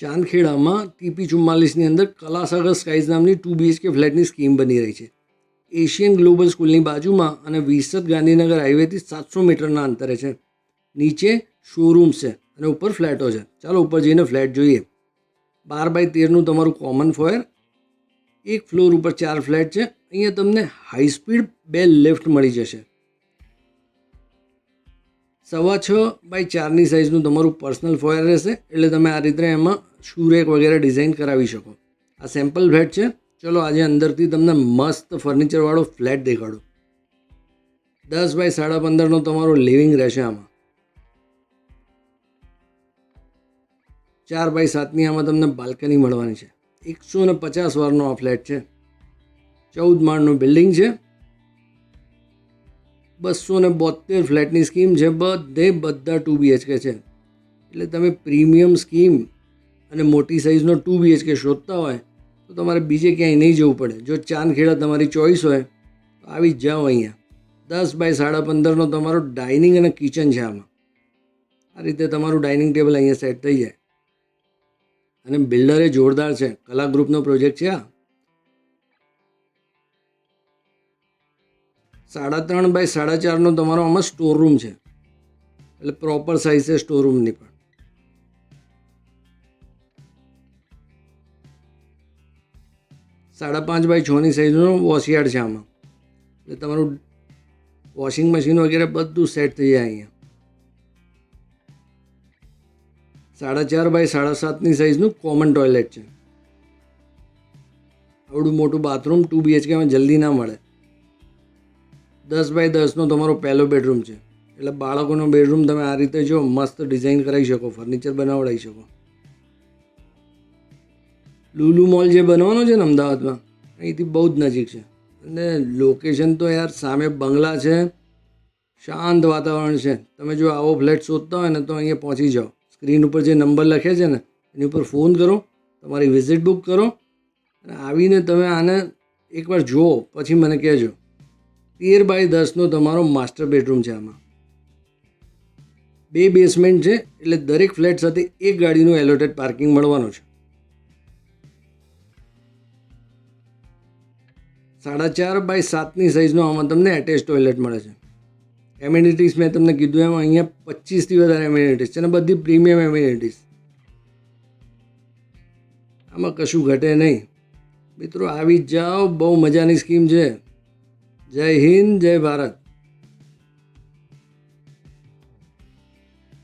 ચાંદખેડામાં TP ચુમ્માલીસની અંદર Kalasagar skies નામની ટુ બીએચકે ફ્લેટની સ્કીમ બની રહી છે. એશિયન ગ્લોબલ સ્કૂલની બાજુમાં અને વિસદ ગાંધીનગર હાઈવેથી સાતસો મીટરના અંતરે છે. નીચે શોરૂમ્સ છે અને ઉપર ફ્લેટો છે. ચાલો ઉપર જઈને ફ્લેટ જોઈએ. બાર બાય તેરનું તમારું કોમન ફોયર એક ફ્લોર ઉપર ચાર ફ્લેટ છે. અહીંયા તમને હાઈ સ્પીડ બે લિફ્ટ મળી જશે. સવા છ બાય ચારની સાઇઝનું તમારું પર્સનલ ફોયર રહેશે. એટલે તમે આ રીતે એમાં શૂરેક વગેરે ડિઝાઇન કરાવી શકો. આ સેમ્પલ ફ્લેટ છે. ચલો આજે અંદરથી તમને મસ્ત ફર્નિચરવાળો ફ્લેટ દેખાડો. દસ બાય સાડા પંદરનો તમારો લિવિંગ રહેશે આમાં. ચાર બાય સાતની આમાં તમને બાલ્કની મળવાની છે. એકસો ને પચાસ વારનો આ ફ્લેટ છે. ચૌદ માળનું બિલ્ડિંગ છે. બસો ને બોતેર ફ્લેટની સ્કીમ છે બધે બધા ટુ બીએચકે છે. એટલે તમે પ્રીમિયમ સ્કીમ અને મોટી સાઇઝનો ટુ બીએચકે શોધતા હોય, તો તમારે બીજે ક્યાંય નહીં જવું પડે. જો ચાંદખેડા તમારી ચોઈસ હોય, તો આવી જ જાઓ અહીંયા. દસ બાય સાડા પંદરનો તમારો ડાઇનિંગ અને કિચન છે આમાં. આ રીતે તમારું ડાઇનિંગ ટેબલ અહીંયા સેટ થઈ જાય. અને બિલ્ડરે જોરદાર છે. કલા ગ્રુપનો પ્રોજેક્ટ છે આ. સાડા ત્રણ બાય સાડા ચારનો તમારો આમાં સ્ટોર રૂમ છે. એટલે પ્રોપર સાઇઝ છે સ્ટોર રૂમની પણ. સાડા પાંચ બાય છની સાઇઝનો વોશયાર્ડ છે આમાં. એટલે તમારું વોશિંગ મશીન વગેરે બધું સેટ થઈ જાય અહીંયા. સાડા ચાર બાય સાડા સાતની સાઇઝનું કોમન ટોયલેટ છે. આવડું મોટું બાથરૂમ ટુ બીએચકેમાં જલ્દી ના મળે. દસ બાય દસનો તમારો પહેલો બેડરૂમ છે. એટલે બાળકોનો બેડરૂમ તમે આ રીતે જો મસ્ત ડિઝાઇન કરાવી શકો ફર્નિચર બનાવડાવી શકો. લુલુ મોલ જે બનવાનો છે ને અમદાવાદમાં, અહીંથી બહુ જ નજીક છે. અને લોકેશન તો યાર સામે બંગલા છે, શાંત વાતાવરણ છે. તમે જો આવો ફ્લેટ શોધતા હોય ને તો અહીંયા પહોંચી જાઓ. સ્ક્રીન ઉપર જે નંબર લખે છે ને, એની ઉપર ફોન કરો, તમારી વિઝિટ બુક કરો. અને આવીને તમે આને એકવાર જુઓ, પછી મને કહેજો. તેર બાય દસનો તમારો માસ્ટર બેડરૂમ છે આમાં. બે બેસમેન્ટ છે, એટલે દરેક ફ્લેટ સાથે એક ગાડીનું એલોટેડ પાર્કિંગ મળવાનું છે. સાડા ચાર બાય સાતની સાઇઝનો આમાં તમને એટેચ ટોયલેટ મળે છે. એમ્યુનિટીઝ મેં તમને કીધું એમ, અહીંયા પચીસથી વધારે એમ્યુનિટીઝ છે અને બધી પ્રીમિયમ એમ્યુનિટીઝ આમાં કશું ઘટે નહીં. મિત્રો, આવી જાઓ, બહુ મજાની સ્કીમ છે. જય હિન્દ જય ભારત.